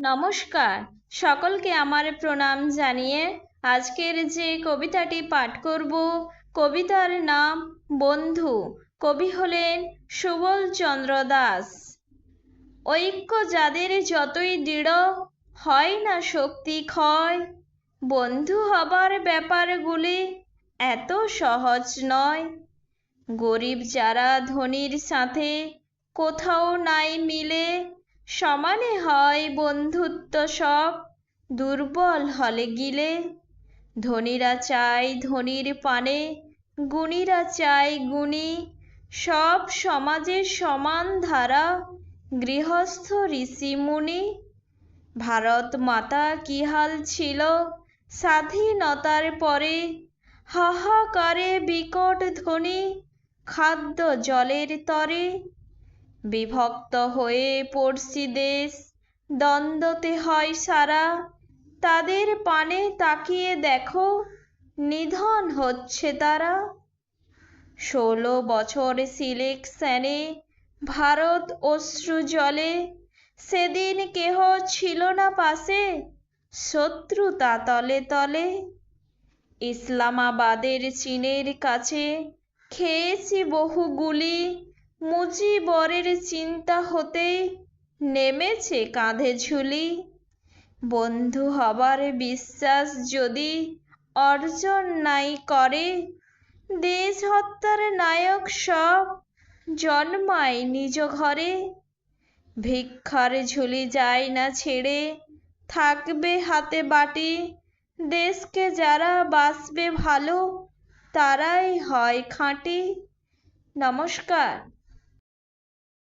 নমস্কার। সকলকে আমার প্রণাম জানিয়ে আজকের যে কবিতাটি পাঠ করব, কবিতার নাম বন্ধু। কবি হলেন সুবল চন্দ্র দাস। ঐক্য যাদের যতই দৃঢ়, হয় না শক্তি ক্ষয়। বন্ধু হবার ব্যাপারগুলি এত সহজ নয়। গরিব যারা ধনীর সাথে কোথাও নাই মিলে সমানে হয় বন্ধুত্ব সব। দুর্বল হলে গিলে, ধনীরা চায় ধনীর পানে, গুণীরা চায় গুণী। সব সমাজের সমান ধারা, গৃহস্থ ঋষি মুনি। ভারত মাতা কি হাল ছিল স্বাধীনতার পরে? হাহাকারে বিকট ধ্বনি, খাদ্য জলের তরে। বিভক্ত হয়ে পড়শি দেশ। দ্বন্দ্বতে হয় সারা। তাদের পানে তাকিয়ে দেখো, নিধন হচ্ছে তারা। ষোলো বছর সিলেকশনে ভারত অশ্রু জলে। সেদিন কেহ ছিল না পাশে, শত্রুতা তলে তলে। ইসলামাবাদের চীনের কাছে খেয়েছি বহু গুলি মুজিবরের চিন্তা হতে নেমেছে কাঁধে ঝুলি। বন্ধু হবার বিশ্বাস যদি অর্জন নাই করে, দেশ হত্যার নায়ক সব জন্মায় নিজ ঘরে। ভিক্ষার ঝুলি যায় না ছেড়ে, থাকবে হাতে বাটি। দেশকে যারা বাসবে ভালো, তারাই হয় খাঁটি। নমস্কার।